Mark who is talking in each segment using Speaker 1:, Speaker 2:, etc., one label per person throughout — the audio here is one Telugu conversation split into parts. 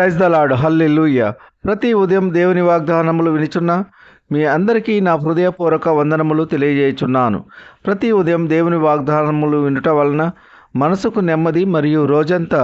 Speaker 1: ప్రైజ్ ద లాడ్ హల్లెలూయ. ప్రతి ఉదయం దేవుని వాగ్దానములు వినిచున్న మీ అందరికీ నా హృదయపూర్వక వందనములు తెలియజేయుచున్నాను. ప్రతి ఉదయం దేవుని వాగ్దానములు వినుట వలన మనసుకు నెమ్మది మరియు రోజంతా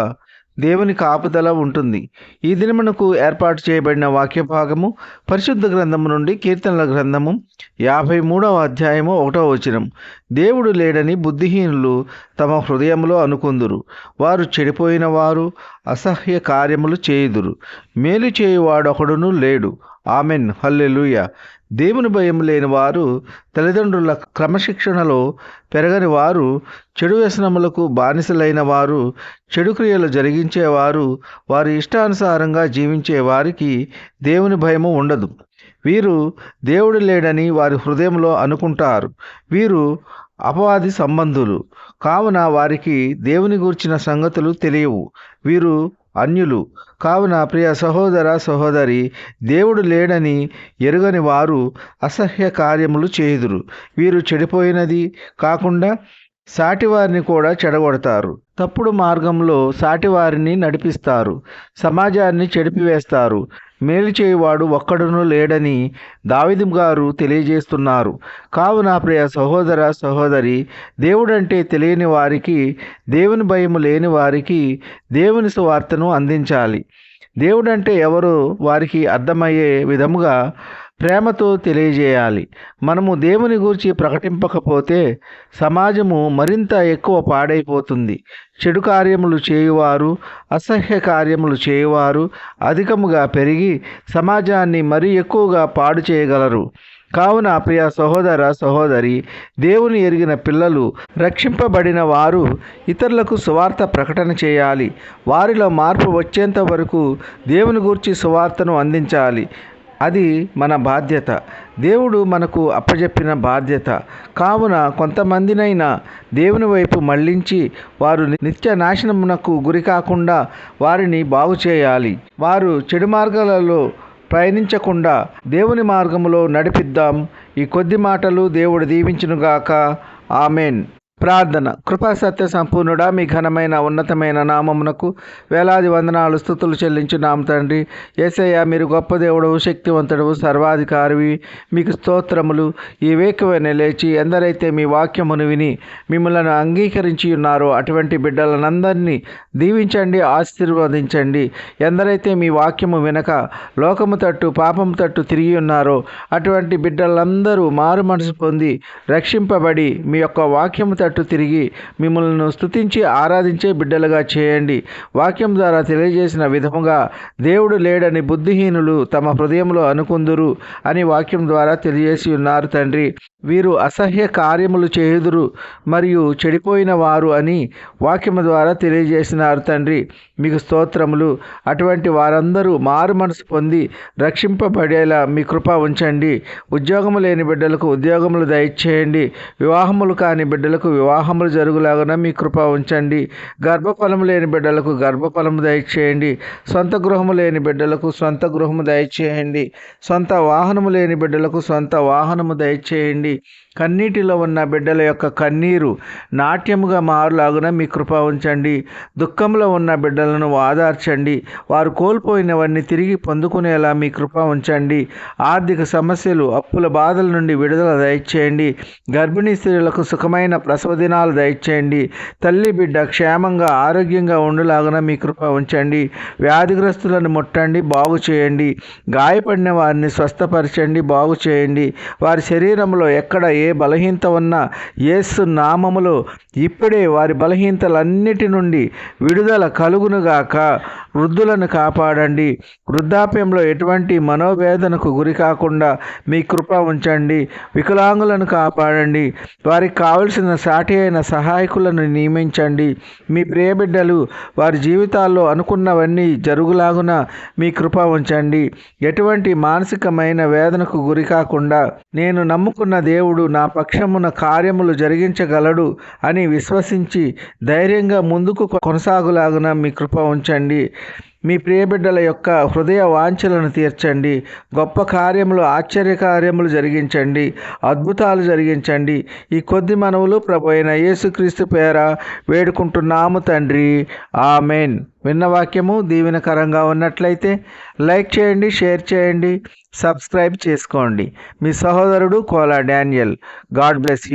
Speaker 1: దేవుని కాపుదల ఉంటుంది. ఈ దినమునకు ఏర్పాటు చేయబడిన వాక్య భాగము పరిశుద్ధ గ్రంథము నుండి కీర్తనల గ్రంథము యాభై మూడవ అధ్యాయము ఒకటవ వచనం. దేవుడు లేడని బుద్ధిహీనులు తమ హృదయంలో అనుకుందురు. వారు చెడిపోయిన వారు అసహ్య కార్యములు చేయుదురు. మేలు చేయువాడొకడును లేడు. ఆమెన్. హల్లెలుయ. దేవుని భయం లేని వారు తల్లిదండ్రుల క్రమశిక్షణలో పెరగని వారు చెడు వ్యసనములకు బానిసలైన వారు చెడు క్రియలు జరిగించేవారు వారి ఇష్టానుసారంగా జీవించే వారికి దేవుని భయము ఉండదు. వీరు దేవుడు లేడని వారి హృదయంలో అనుకుంటారు. వీరు అపవాది సంబంధులు. కావున వారికి దేవుని గూర్చిన సంగతులు తెలియవు. వీరు అన్యులు. కావున ప్రియ సహోదర సహోదరి దేవుడు లేడని ఎరుగని వారు అసహ్య కార్యములు చేయుదురు. వీరు చెడిపోయినది కాకుండా సాటివారిని కూడా చెడగొడతారు. తప్పుడు మార్గంలో సాటివారిని నడిపిస్తారు. సమాజాన్ని చెడిపివేస్తారు. మేలు చేయువాడు ఒక్కడును లేడని దావిదం గారు తెలియజేస్తున్నారు. కావున ప్రియ సహోదర సహోదరి దేవుడంటే తెలియని వారికి దేవుని భయము లేని వారికి దేవుని సువార్తను అందించాలి. దేవుడంటే ఎవరు వారికి అర్థమయ్యే విధముగా ప్రేమతో తెలియజేయాలి. మనము దేవుని గురించి ప్రకటింపకపోతే సమాజము మరింత ఎక్కువ పాడైపోతుంది. చెడు కార్యములు చేయువారు అసహ్య కార్యములు చేయువారు అధికముగా పెరిగి సమాజాన్ని మరీ ఎక్కువగా పాడు చేయగలరు. కావున ప్రియ సహోదర సహోదరి దేవుని ఎరిగిన పిల్లలు రక్షింపబడిన వారు ఇతరులకు సువార్త ప్రకటన చేయాలి. వారిలో మార్పు వచ్చేంత వరకు దేవుని గూర్చి సువార్తను అందించాలి. అది మన బాధ్యత. దేవుడు మనకు అప్పజెప్పిన బాధ్యత. కావున కొంతమందినైనా దేవుని వైపు మళ్ళించి వారు నిత్య నాశనమునకు గురి కాకుండా వారిని బాగు చేయాలి. వారు చెడు మార్గాలలో ప్రయాణించకుండా దేవుని మార్గములో నడిపిద్దాం. ఈ కొద్ది మాటలు దేవుడు దీవించునుగాక. ఆమెన్. ప్రార్థన. కృపా సత్య సంపూర్ణుడా మీ ఘనమైన ఉన్నతమైన నామమునకు వేలాది వందనాలు స్థుతులు చెల్లించి నామ తండ్రి. ఏసయ్య మీరు గొప్ప దేవుడు శక్తివంతుడు సర్వాధికారివి మీకు స్తోత్రములు. ఈ వేకువనే లేచి ఎందరైతే మీ వాక్యమును విని మిమ్మల్ని అంగీకరించి ఉన్నారో అటువంటి బిడ్డలనందరినీ దీవించండి ఆశీర్వదించండి. ఎందరైతే మీ వాక్యము వినక లోకము తట్టు పాపము తట్టు తిరిగి ఉన్నారో అటువంటి బిడ్డలందరూ మారు మనసు పొంది రక్షింపబడి మీ యొక్క వాక్యము తట్టు తిరిగి మిమ్మల్ని స్తుతించి ఆరాధించే బిడ్డలుగా చేయండి. వాక్యం ద్వారా తెలియజేసిన విధముగా దేవుడు లేడని బుద్ధిహీనులు తమ హృదయంలో అనుకుందురు అని వాక్యం ద్వారా తెలియజేసి ఉన్నారు తండ్రి. వీరు అసహ్య కార్యములు చేయుదురు మరియు చెడిపోయిన వారు అని వాక్యము ద్వారా తెలియజేసినారు తండ్రి. మీకు స్తోత్రములు. అటువంటి వారందరూ మారు మనసు పొంది రక్షింపబడేలా మీ కృప ఉంచండి. ఉద్యోగము లేని బిడ్డలకు ఉద్యోగములు దయచేయండి. వివాహములు కాని బిడ్డలకు వివాహములు జరుగులాగా మీ కృప ఉంచండి. గర్భఫలము లేని బిడ్డలకు గర్భఫలము దయచేయండి. సొంత గృహము లేని బిడ్డలకు సొంత గృహము దయచేయండి. సొంత వాహనము లేని బిడ్డలకు సొంత వాహనము దయచేయండి. కన్నీటిలో ఉన్న బిడ్డల యొక్క కన్నీరు నాట్యముగా మారులాగున మీ కృప ఉంచండి. దుఃఖంలో ఉన్న బిడ్డలను ఆదార్చండి వారు కోల్పోయినవన్నీ తిరిగి పొందుకునేలా మీ కృప ఉంచండి. ఆర్థిక సమస్యలు అప్పుల బాధల నుండి విడుదల దయచేయండి. గర్భిణీ స్త్రీలకు సుఖమైన ప్రసవ దినాలు దయచేయండి. తల్లి బిడ్డ క్షేమంగా ఆరోగ్యంగా ఉండులాగున మీ కృప ఉంచండి. వ్యాధిగ్రస్తులను ముట్టండి బాగు చేయండి. గాయపడిన వారిని స్వస్థపరచండి బాగు చేయండి. వారి శరీరంలో ఎక్కడ ఏ బలహీనత ఉన్నా యేసు నామములో ఇప్పుడే వారి బలహీనతలన్నిటి నుండి విడుదల కలుగును కలుగునుగాక వృద్ధులను కాపాడండి. వృద్ధాప్యంలో ఎటువంటి మనోవేదనకు గురి కాకుండా మీ కృప ఉంచండి. వికలాంగులను కాపాడండి. వారికి కావలసిన సాటి అయిన సహాయకులను నియమించండి. మీ ప్రియబిడ్డలు వారి జీవితాల్లో అనుకున్నవన్నీ జరుగులాగున మీ కృప ఉంచండి. ఎటువంటి మానసికమైన వేదనకు గురి కాకుండా నేను నమ్ముకున్న దేవుడు నా పక్షమున కార్యములు జరిగించగలడు అని విశ్వసించి ధైర్యంగా ముందుకు కొనసాగులాగున మీ కృప ఉంచండి. మీ ప్రియబిడ్డల యొక్క హృదయ వాంఛలను తీర్చండి. గొప్ప కార్యములు ఆశ్చర్య కార్యములు జరిగించండి. అద్భుతాలు జరిగించండి. ఈ కొద్ది మనవులు ప్రభు అయిన యేసుక్రీస్తు పేర వేడుకుంటున్నాము తండ్రి. ఆమెన్. విన్న వాక్యము దీవెనకరంగా ఉన్నట్లయితే లైక్ చేయండి షేర్ చేయండి సబ్స్క్రైబ్ చేసుకోండి. మీ సహోదరుడు Kola Daniel. God bless you.